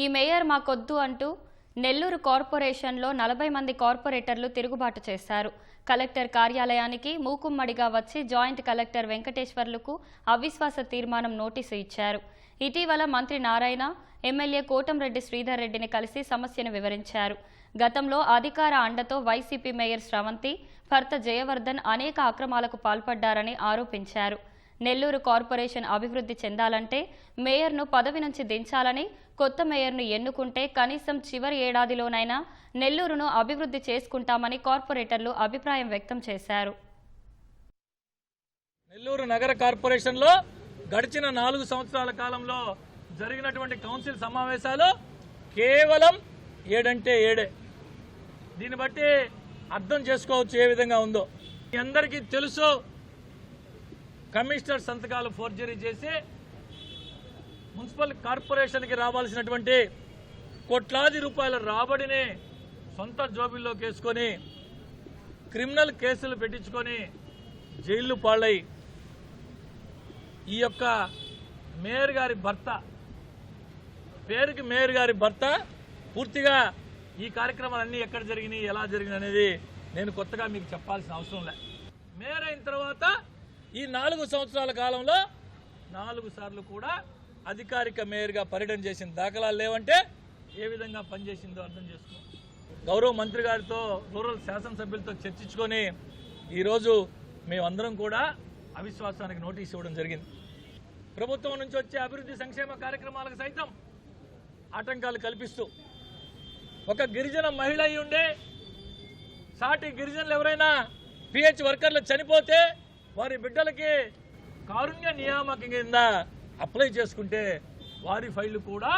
ఈ మేయర్ మాకొద్దు అంటూ నెల్లూరు కార్పొరేషన్లో నలభై మంది కార్పొరేటర్లు తిరుగుబాటు చేశారు. కలెక్టర్ కార్యాలయానికి మూకుమ్మడిగా వచ్చి జాయింట్ కలెక్టర్ వెంకటేశ్వర్లకు అవిశ్వాస తీర్మానం నోటీసు ఇచ్చారు. ఇటీవల మంత్రి నారాయణ ఎమ్మెల్యే కోటంరెడ్డి శ్రీధర్ రెడ్డిని కలిసి సమస్యను వివరించారు. గతంలో అధికార అండతో వైసీపీ మేయర్ స్రవంతి భర్త జయవర్ధన్ అనేక అక్రమాలకు పాల్పడ్డారని ఆరోపించారు. నెల్లూరు కార్పొరేషన్ అభివృద్ధి చెందాలంటే మేయర్ను పదవి నుంచి దించాలని కొత్త మేయర్ను ఎన్నుకుంటే కనీసం చివరి ఏడాదిలోనైనా నెల్లూరును అభివృద్ధి చేసుకుంటామని కార్పొరేటర్లు అభిప్రాయం వ్యక్తం చేశారు. నెల్లూరు నగర కార్పొరేషన్లో గడిచిన నాలుగు సంవత్సరాల కాలంలో జరిగినటువంటి కౌన్సిల్ సమావేశాలు కేవలం ఏడంటే ఏడే. దీన్ని బట్టి అర్థం చేసుకోవచ్చు ఏ విధంగా ఉందో. మీ అందరికీ తెలుసు కమిషనర్ సంతకాలు ఫోర్జరీ చేసి మున్సిపల్ కార్పొరేషన్కి రావాల్సినటువంటి కోట్లాది రూపాయల రాబడిని సొంత జోబిల్లోకి వేసుకొని క్రిమినల్ కేసులు పెట్టించుకొని జైళ్ళు పాళ్ళై ఈ యొక్క మేయర్ గారి భర్త పేరుకి మేయర్ గారి భర్త పూర్తిగా ఈ కార్యక్రమాలన్నీ ఎక్కడ జరిగినాయి ఎలా జరిగినాయి అనేది నేను కొత్తగా మీకు చెప్పాల్సిన అవసరం లే. మేయర్ అయిన తర్వాత ఈ నాలుగు సంవత్సరాల కాలంలో నాలుగు సార్లు కూడా అధికారిక మేయర్గా పర్యటన చేసిన దాఖలాలు లేవంటే ఏ విధంగా పనిచేసిందో అర్థం చేసుకో గౌరవ మంత్రి గారితో రూరల్ శాసనసభ్యులతో చర్చించుకొని ఈరోజు మేమందరం కూడా అవిశ్వాసానికి నోటీస్ ఇవ్వడం జరిగింది. ప్రభుత్వం నుంచి వచ్చే అభివృద్ధి సంక్షేమ కార్యక్రమాలకు సైతం ఆటంకాలు కల్పిస్తూ ఒక గిరిజన మహిళ అయి ఉండే సాటి గిరిజనులు ఎవరైనా పిహెచ్ వర్కర్లు చనిపోతే వారి బిడ్డలకి కారుణ్య నియామకం కింద అప్లై చేసుకుంటే వారి ఫైళ్ళు కూడా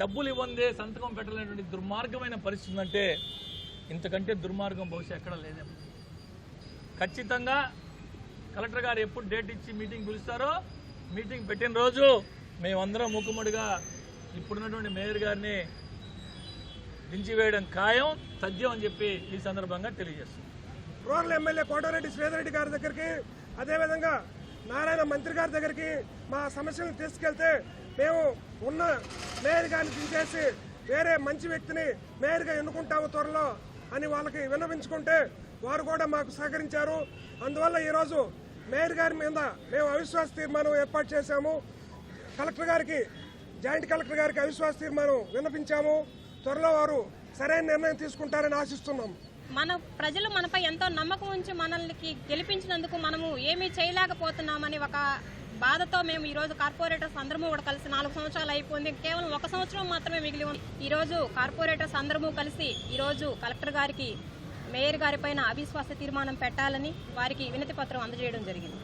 డబ్బులు ఇవ్వందే సంతకం పెట్టలేనటువంటి దుర్మార్గమైన పరిస్థితి ఉందంటే ఇంతకంటే దుర్మార్గం బహుశా ఎక్కడ లేదేమో. ఖచ్చితంగా కలెక్టర్ గారు ఎప్పుడు డేట్ ఇచ్చి మీటింగ్ పిలుస్తారో మీటింగ్ పెట్టిన రోజు మేమందరం మూకుమ్మడిగా ఇప్పుడున్నటువంటి మేయర్ గారిని దించివేయడం ఖాయం తథ్యం అని చెప్పి ఈ సందర్భంగా తెలియజేస్తున్నాం. రూరల్ ఎమ్మెల్యే కోటారెడ్డి శ్రీధరెడ్డి గారి దగ్గరికి అదేవిధంగా నారాయణ మంత్రి గారి దగ్గరికి మా సమస్యలను తీసుకెళ్తే మేము ఉన్న మేయర్ గారిని దించేసి వేరే మంచి వ్యక్తిని మేయర్గా ఎన్నుకుంటాము త్వరలో అని వాళ్ళకి విన్నవించుకుంటే వారు కూడా మాకు సహకరించారు. అందువల్ల ఈరోజు మేయర్ గారి మీద మేము అవిశ్వాస తీర్మానం ఏర్పాటు చేశాము. కలెక్టర్ గారికి జాయింట్ కలెక్టర్ గారికి అవిశ్వాస తీర్మానం విన్నపించాము త్వరలో వారు సరైన నిర్ణయం తీసుకుంటారని ఆశిస్తున్నాం మన ప్రజలు మనపై ఎంతో నమ్మకం ఉంచి మనల్ని గెలిపించినందుకు మనము ఏమీ చేయలేకపోతున్నామని ఒక బాధతో మేము ఈరోజు కార్పొరేటర్స్ అందరము కూడా కలిసి నాలుగు సంవత్సరాలు అయిపోయింది. కేవలం ఒక సంవత్సరం మాత్రమే మిగిలి ఉంది. ఈరోజు కార్పొరేటర్స్ అందరము కలిసి ఈరోజు కలెక్టర్ గారికి మేయర్ గారిపైన అవిశ్వాస తీర్మానం పెట్టాలని వారికి వినతి పత్రం అందజేయడం జరిగింది.